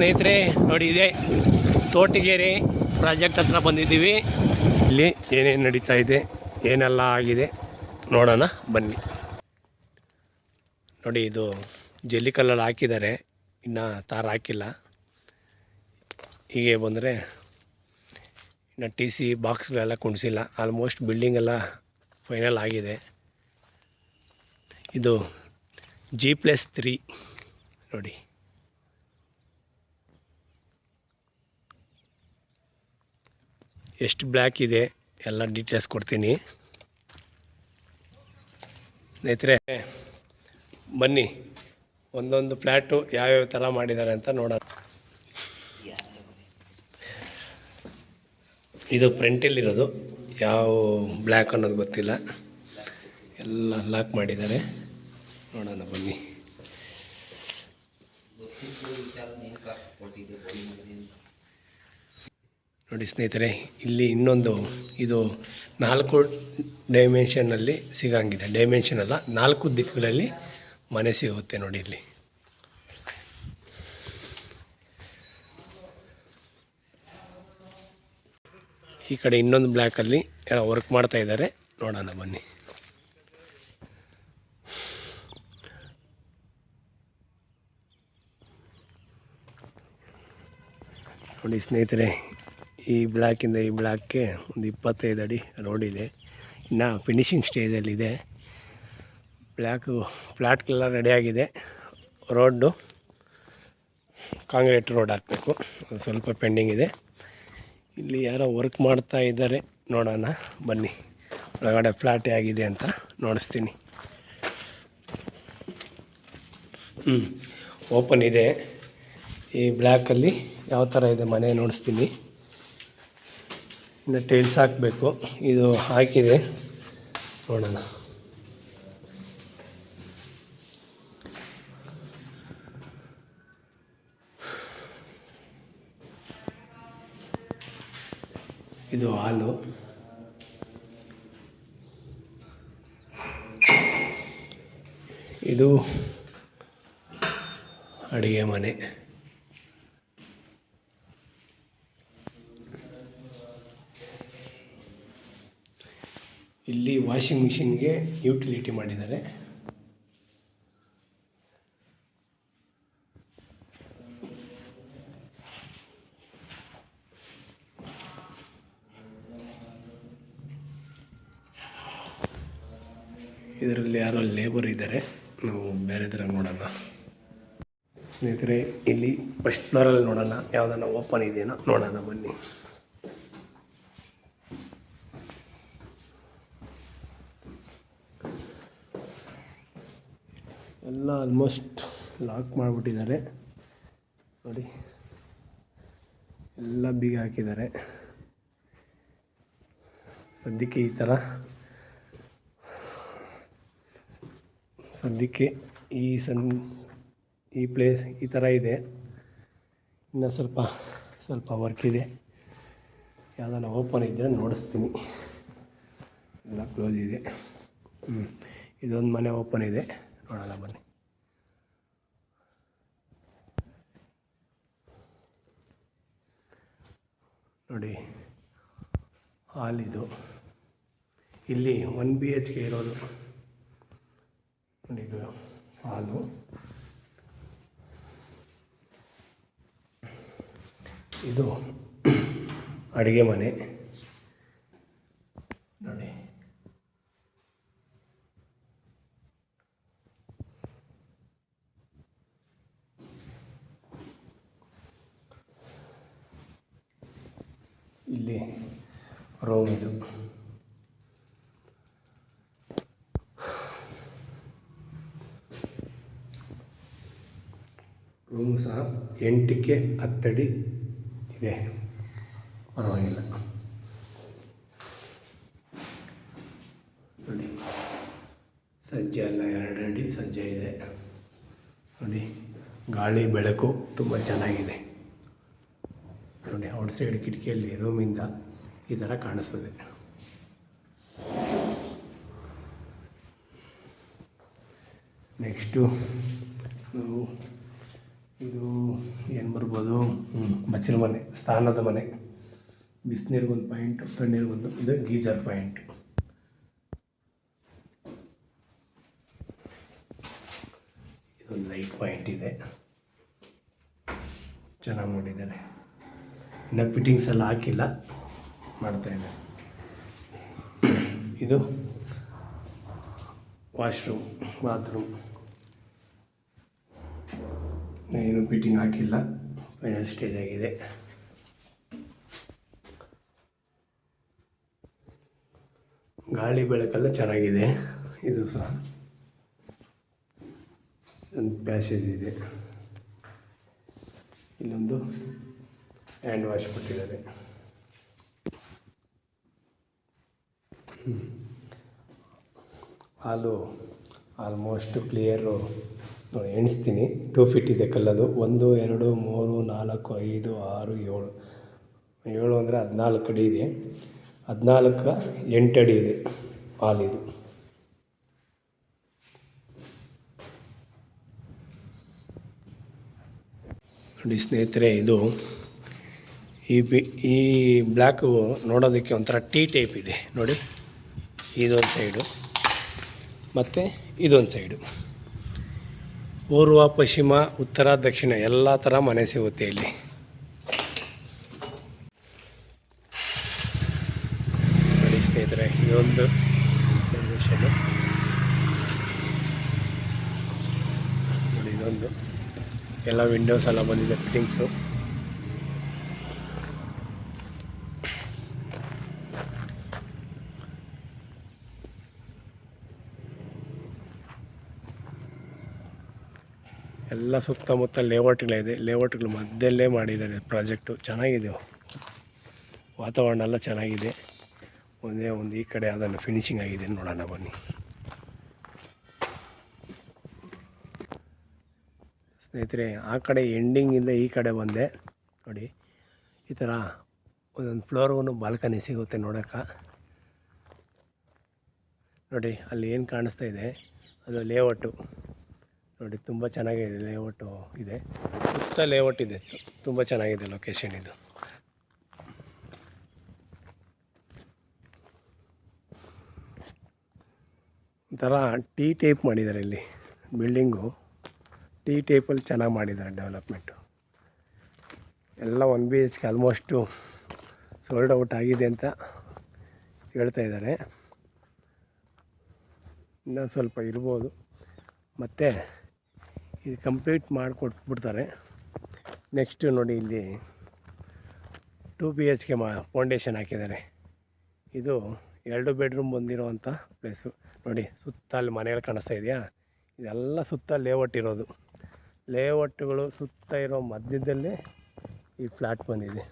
ಸ್ನೇಹಿತರೆ, ನೋಡಿ ಇದೆ. ತೋಟಗೇರಿ ಪ್ರಾಜೆಕ್ಟ್ ಹತ್ರ ಬಂದಿದ್ದೀವಿ. ಇಲ್ಲಿ ಏನೇನು ನಡೀತಾ ಇದೆ, ಏನೆಲ್ಲ ಆಗಿದೆ ನೋಡೋಣ, ಬನ್ನಿ. ನೋಡಿ, ಇದು ಜಲ್ಲಿ ಕಲ್ಲಲ್ಲಿ ಹಾಕಿದ್ದಾರೆ. ಇನ್ನು ತಾರ ಹಾಕಿಲ್ಲ. ಹೀಗೆ ಬಂದರೆ ಇನ್ನು ಟಿ ಸಿ ಬಾಕ್ಸ್ಗಳೆಲ್ಲ ಕುಣಿಸಿಲ್ಲ. ಆಲ್ಮೋಸ್ಟ್ ಬಿಲ್ಡಿಂಗ್ ಎಲ್ಲ ಫೈನಲ್ ಆಗಿದೆ. ಇದು ಜಿ ಪ್ಲಸ್ ತ್ರೀ ನೋಡಿ. ಎಷ್ಟು ಬ್ಲ್ಯಾಕ್ ಇದೆ, ಎಲ್ಲ ಡೀಟೇಲ್ಸ್ ಕೊಡ್ತೀನಿ. ಸ್ನೇಹಿತರೆ, ಬನ್ನಿ, ಒಂದೊಂದು ಫ್ಲ್ಯಾಟು ಯಾವ್ಯಾವ ಥರ ಮಾಡಿದ್ದಾರೆ ಅಂತ ನೋಡೋಣ. ಇದು ಪ್ರಿಂಟಲ್ಲಿರೋದು ಯಾವ ಬ್ಲ್ಯಾಕ್ ಅನ್ನೋದು ಗೊತ್ತಿಲ್ಲ. ಎಲ್ಲ ಲಾಕ್ ಮಾಡಿದ್ದಾರೆ. ನೋಡೋಣ, ಬನ್ನಿ. ನೋಡಿ ಸ್ನೇಹಿತರೆ, ಇಲ್ಲಿ ಇನ್ನೊಂದು ಇದು ನಾಲ್ಕು ಡೈಮೆನ್ಷನ್ನಲ್ಲಿ ಸಿಗಂಗಿದೆ. ಡೈಮೆನ್ಷನ್ ಅಲ್ಲ, ನಾಲ್ಕು ದಿಕ್ಕುಗಳಲ್ಲಿ ಮನೆ ಸಿಗುತ್ತೆ ನೋಡಿ ಇಲ್ಲಿ. ಈ ಕಡೆ ಇನ್ನೊಂದು ಬ್ಲ್ಯಾಕಲ್ಲಿ ಯಾರೋ ವರ್ಕ್ ಮಾಡ್ತಾ ಇದ್ದಾರೆ. ನೋಡೋಣ ಬನ್ನಿ. ನೋಡಿ ಸ್ನೇಹಿತರೆ ಈ ಬ್ಲ್ಯಾಕಿಂದ ಈ ಬ್ಲ್ಯಾಕ್ಗೆ ಒಂದು ಇಪ್ಪತ್ತೈದು ಅಡಿ ರೋಡ್ ಇದೆ. ಇನ್ನು ಫಿನಿಷಿಂಗ್ ಸ್ಟೇಜಲ್ಲಿದೆ ಬ್ಲ್ಯಾಕು ಫ್ಲ್ಯಾಟ್ಗೆಲ್ಲ ರೆಡಿಯಾಗಿದೆ ರೋಡು ಕಾಂಕ್ರೀಟ್ ರೋಡ್ ಹಾಕಬೇಕು. ಸ್ವಲ್ಪ ಪೆಂಡಿಂಗ್ ಇದೆ. ಇಲ್ಲಿ ಯಾರೋ ವರ್ಕ್ ಮಾಡ್ತಾ ಇದ್ದಾರೆ. ನೋಡೋಣ. ಬನ್ನಿ. ಒಳಗಡೆ ಫ್ಲ್ಯಾಟ್ ಆಗಿದೆ ಅಂತ ನೋಡಿಸ್ತೀನಿ. ಹ್ಞೂ ಓಪನ್ ಇದೆ. ಈ ಬ್ಲ್ಯಾಕಲ್ಲಿ ಯಾವ ಥರ ಇದೆ ಮನೆ ನೋಡಿಸ್ತೀನಿ. ಇನ್ನು ಟೈಲ್ಸ್ ಹಾಕಬೇಕು. ಇದು ಹಾಕಿದೆ. ನೋಡೋಣ. ಇದು ಹಾಲು. ಇದು ಅಡುಗೆ ಮನೆ. ಇಲ್ಲಿ ವಾಷಿಂಗ್ ಮಿಷಿನ್ಗೆ ಯುಟಿಲಿಟಿ ಮಾಡಿದ್ದಾರೆ. ಇದರಲ್ಲಿ ಯಾರೋ ಲೇಬರ್ ಇದ್ದಾರೆ. ನಾವು ಬೇರೆ ಥರ ನೋಡೋಣ. ಸ್ನೇಹಿತರೆ, ಇಲ್ಲಿ ಫಸ್ಟ್ ಫ್ಲೋರಲ್ಲಿ ನೋಡೋಣ. ಯಾವುದನ್ನ ಓಪನ್ ಇದೆಯೋ? ನೋಡೋಣ ಬನ್ನಿ. ಎಲ್ಲ ಆಲ್ಮೋಸ್ಟ್ ಲಾಕ್ ಮಾಡಿಬಿಟ್ಟಿದ್ದಾರೆ. ನೋಡಿ. ಎಲ್ಲ ಬೀಗ ಹಾಕಿದ್ದಾರೆ. ಸದ್ಯಕ್ಕೆ ಈ ಥರ. ಸದ್ಯಕ್ಕೆ ಈ ಸನ್, ಈ ಪ್ಲೇಸ್ ಈ ಥರ ಇದೆ. ಇನ್ನು ಸ್ವಲ್ಪ ಸ್ವಲ್ಪ ವರ್ಕ್ ಇದೆ. ಯಾವುದನ್ನ ಓಪನ್ ಇದ್ದರೆ ನೋಡಿಸ್ತೀನಿ. ಎಲ್ಲ ಕ್ಲೋಸ್ ಇದೆ. ಹ್ಞೂ ಇದೊಂದು ಮನೆ ಓಪನ್ ಇದೆ. ನೋಡೋಣ, ಬನ್ನಿ. ನೋಡಿ ಹಾಲಿದು ಇಲ್ಲಿ ಒನ್ ಬಿ ಎಚ್ ಕೆ ಇರೋದು. ನೋಡಿ ಇದು ಹಾಲು. ಇದು ಅಡುಗೆ ಮನೆ. ನೋಡಿ. ಇಲ್ಲಿ ರೂಮ್ ಇದು. ರೂಮ್ ಸಹ ಎಂಟಕ್ಕೆ ಹತ್ತಡಿ ಇದೆ. ಪರವಾಗಿಲ್ಲ. ನೋಡಿ. ಸಜ್ಜೆ ಅಲ್ಲ ಎರಡು ಅಡಿ ಸಜ್ಜೆ ಇದೆ. ನೋಡಿ, ಗಾಳಿ ಬೆಳಕು ತುಂಬ ಚೆನ್ನಾಗಿದೆ. ನೋಡಿ ಔಟ್ ಸೈಡ್ ಕಿಟಕಿಯಲ್ಲಿ ರೂಮಿಂದ ಈ ಥರ ಕಾಣಿಸ್ತದೆ. ನೆಕ್ಸ್ಟು ಇದು ಏನು ಬರ್ಬೋದು? ಬಚ್ಚಲ ಮನೆ ಸ್ನಾನದ ಮನೆ. ಬಿಸಿನೀರಿಗೊಂದು ಪಾಯಿಂಟು ತಣ್ಣೀರಿಗೊಂದು, ಇದು ಗೀಜರ್ ಪಾಯಿಂಟು ಇದೊಂದು ಲೈಟ್ ಪಾಯಿಂಟ್ ಇದೆ. ಚೆನ್ನಾಗಿ ಮಾಡಿದ್ದಾರೆ ಇನ್ನು ಫಿಟ್ಟಿಂಗ್ಸ್ ಎಲ್ಲ ಹಾಕಿಲ್ಲ. ಮಾಡ್ತಾ ಇದ್ದಾರೆ ಇದು ವಾಶ್ರೂಮ್ ಬಾತ್ರೂಮ್ ಏನು ಫಿಟ್ಟಿಂಗ್ ಹಾಕಿಲ್ಲ. ಫೈನಲ್ ಸ್ಟೇಜ್ ಆಗಿದೆ. ಗಾಳಿ ಬೆಳಕೆಲ್ಲ ಚೆನ್ನಾಗಿದೆ. ಇದು ಸಹ. ಒಂದು ಪ್ಯಾಸೇಜ್ ಇದೆ. ಇಲ್ಲೊಂದು ಹ್ಯಾಂಡ್ ವಾಶ್ ಕೊಟ್ಟಿದ್ದಾರೆ. ಹಾಲು ಆಲ್ಮೋಸ್ಟ್ ಕ್ಲಿಯರು ನೋಡಿ, ಎಣಿಸ್ತೀನಿ. ಟೂ ಫಿಟ್ ಇದೆ ಕಲ್ಲದು. ಒಂದು, ಎರಡು, ಮೂರು, ನಾಲ್ಕು, ಐದು, ಆರು, ಏಳು. ಏಳು ಅಂದರೆ ಹದಿನಾಲ್ಕು ಅಡಿ ಇದೆ. ಹದಿನಾಲ್ಕು ಎಂಟು ಅಡಿ ಇದೆ ಹಾಲಿದು. ನೋಡಿ ಸ್ನೇಹಿತರೆ, ಇದು ಈ ಬಿ, ಈ ಬ್ಲ್ಯಾಕು ನೋಡೋದಕ್ಕೆ ಒಂಥರ ಟೀ ಟೈಪ್ ಇದೆ. ನೋಡಿ, ಇದೊಂದು ಸೈಡು. ಮತ್ತು ಇದೊಂದು ಸೈಡು. ಪೂರ್ವ, ಪಶ್ಚಿಮ, ಉತ್ತರ, ದಕ್ಷಿಣ ಎಲ್ಲ ಥರ ಮನೆ ಸಿಗುತ್ತೆ ಇಲ್ಲಿ. ನೋಡಿ ಸ್ನೇಹಿತರೆ, ಇದೊಂದು ಪ್ರದೇಶನು ನೋಡಿ, ಇದೊಂದು. ಎಲ್ಲ ವಿಂಡೋಸ್ ಎಲ್ಲ ಬಂದಿದೆ ಫಿಟ್ಟಿಂಗ್ಸು ಎಲ್ಲ ಸುತ್ತಮುತ್ತ ಲೇಔಟ್ಗಳಿದೆ ಲೇಔಟ್ಗಳ ಮಧ್ಯದಲ್ಲೇ ಮಾಡಿದ್ದಾರೆ ಪ್ರಾಜೆಕ್ಟು ಚೆನ್ನಾಗಿದೆ. ವಾತಾವರಣ ಎಲ್ಲ ಚೆನ್ನಾಗಿದೆ. ಒಂದೇ ಒಂದು ಈ ಕಡೆ ಅದನ್ನು ಫಿನಿಶಿಂಗ್ ಆಗಿದೆ. ನೋಡೋಣ ಬನ್ನಿ. ಸ್ನೇಹಿತರೆ, ಆ ಕಡೆ ಎಂಡಿಂಗಿಂದ ಈ ಕಡೆ ಬಂದೆ. ನೋಡಿ, ಈ ಥರ ಒಂದೊಂದು ಫ್ಲೋರ್ಗೂ ಬಾಲ್ಕನಿ ಸಿಗುತ್ತೆ ನೋಡೋಕ್ಕೆ ನೋಡಿ, ಅಲ್ಲಿ ಏನು ಕಾಣಿಸ್ತಾ ಇದೆ? ಅದು ಲೇಔಟು ನೋಡಿ, ತುಂಬ ಚೆನ್ನಾಗಿದೆ ಲೇಔಟು ಇದೆ. ಸುತ್ತ ಲೇಔಟ್ ಇದೆ. ತುಂಬ ಚೆನ್ನಾಗಿದೆ ಲೊಕೇಶನ್ ಇದು. ಒಂಥರ ಟೀ ಟೈಪ್ ಮಾಡಿದ್ದಾರೆ ಇಲ್ಲಿ ಬಿಲ್ಡಿಂಗು ಟೀ ಟೈಪಲ್ಲಿ ಚೆನ್ನಾಗಿ ಮಾಡಿದ್ದಾರೆ ಡೆವಲಪ್ಮೆಂಟು ಎಲ್ಲ one B H K almost sold out ಆಗಿದೆ ಅಂತ ಹೇಳ್ತಾ ಇದ್ದಾರೆ. ಇನ್ನೂ ಸ್ವಲ್ಪ ಇರ್ಬೋದು. ಮತ್ತು ಇದು ಕಂಪ್ಲೀಟ್ ಮಾಡಿಕೊಟ್ಬಿಡ್ತಾರೆ. ನೆಕ್ಸ್ಟ್ ನೋಡಿ ಇಲ್ಲಿ ಟು ಬಿ ಎಚ್ ಕೆ ಮಾ ಫೌಂಡೇಶನ್ ಹಾಕಿದ್ದಾರೆ. ಇದು ಎರಡು ಬೆಡ್ರೂಮ್ ಬಂದಿರುವಂಥ ಪ್ಲೇಸು ನೋಡಿ ಸುತ್ತ ಅಲ್ಲಿ ಮನೆಗಳು ಕಾಣಿಸ್ತಾ ಇದೆಯಾ? ಇದೆಲ್ಲ ಸುತ್ತ ಲೇಔಟ್ ಇರೋದು. ಲೇಔಟ್ಗಳು ಸುತ್ತ ಇರೋ ಮಧ್ಯದಲ್ಲೇ ಈ ಫ್ಲ್ಯಾಟ್ ಬಂದಿದೆ.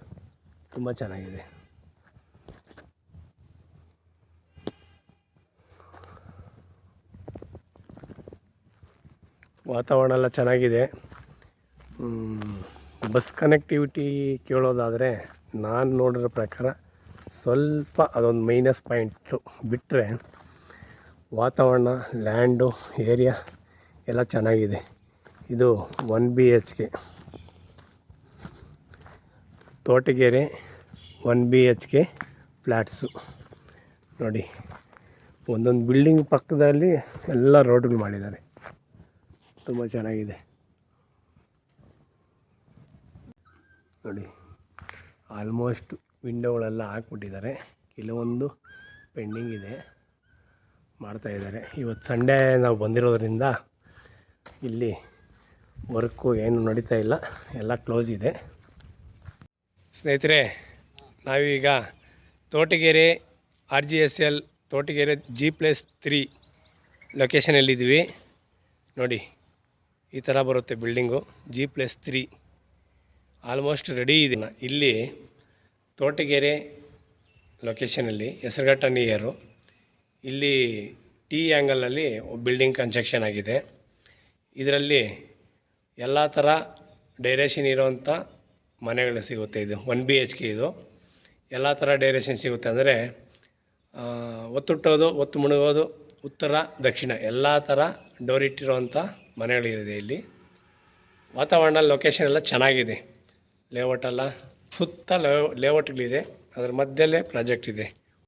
ತುಂಬ ಚೆನ್ನಾಗಿದೆ. ವಾತಾವರಣ ಎಲ್ಲ ಚೆನ್ನಾಗಿದೆ. ಬಸ್ ಕನೆಕ್ಟಿವಿಟಿ ಕೇಳೋದಾದರೆ ನಾನು ನೋಡಿರೋ ಪ್ರಕಾರ ಸ್ವಲ್ಪ ಅದೊಂದು ಮೈನಸ್ ಪಾಯಿಂಟು ಬಿಟ್ಟರೆ ವಾತಾವರಣ ಲ್ಯಾಂಡು ಏರಿಯಾ ಎಲ್ಲ ಚೆನ್ನಾಗಿದೆ. ಇದು one B H K Thotagere one B H K flats ನೋಡಿ, ಒಂದೊಂದು ಬಿಲ್ಡಿಂಗ್ ಪಕ್ಕದಲ್ಲಿ ಎಲ್ಲ ರೋಡ್ಗಳು ಮಾಡಿದ್ದಾರೆ. ತುಂಬ ಚೆನ್ನಾಗಿದೆ. ನೋಡಿ ಆಲ್ಮೋಸ್ಟ್ ವಿಂಡೋಗಳೆಲ್ಲ ಹಾಕ್ಬಿಟ್ಟಿದ್ದಾರೆ. ಕೆಲವೊಂದು ಪೆಂಡಿಂಗ್ ಇದೆ. ಮಾಡ್ತಾ ಇದ್ದಾರೆ. ಇವತ್ತು ಸಂಡೇ ನಾವು ಬಂದಿರೋದ್ರಿಂದ ಇಲ್ಲಿ ವರ್ಕು ಏನು ನಡೀತಾ ಇಲ್ಲ. ಎಲ್ಲ ಕ್ಲೋಸ್ ಇದೆ. ಸ್ನೇಹಿತರೆ, ನಾವೀಗ Thotagere R G S L Thotagere G plus three ಲೊಕೇಶನಲ್ಲಿದ್ದೀವಿ ನೋಡಿ ಈ ಥರ ಬರುತ್ತೆ building G plus three almost ready ಇದೆ. ಇಲ್ಲಿ ತೋಟಗೆರೆ ಲೊಕೇಶನಲ್ಲಿ ಹೆಸರುಘಟ್ಟ ನಿಯರು ಇಲ್ಲಿ ಟಿ ಆ್ಯಂಗಲಲ್ಲಿ ಬಿಲ್ಡಿಂಗ್ ಕನ್ಸ್ಟ್ರಕ್ಷನ್ ಆಗಿದೆ. ಇದರಲ್ಲಿ ಎಲ್ಲ ಥರ ಡೈರೆಕ್ಷನ್ ಇರೋವಂಥ ಮನೆಗಳು ಸಿಗುತ್ತೆ ಇದು. ಒನ್ ಬಿ ಎಚ್ ಕೆ ಇದು. ಎಲ್ಲ ಥರ ಡೈರೆಕ್ಷನ್ ಸಿಗುತ್ತೆ ಅಂದರೆ ಒತ್ತುಟ್ಟೋದು, ಒತ್ತು ಮುಳುಗೋದು ಉತ್ತರ, ದಕ್ಷಿಣ ಎಲ್ಲ ಥರ ಡೋರ್ ಇಟ್ಟಿರುವಂಥ ಮನೆಗಳಿದೆ ಇಲ್ಲಿ. ವಾತಾವರಣ ಲೊಕೇಶನ್ ಎಲ್ಲ ಚೆನ್ನಾಗಿದೆ. ಲೇಔಟ್ ಎಲ್ಲ ಸುತ್ತ ಲೇಔಟ್ಗಳಿದೆ ಅದರ ಮಧ್ಯದಲ್ಲೇ ಪ್ರಾಜೆಕ್ಟ್ ಇದೆ.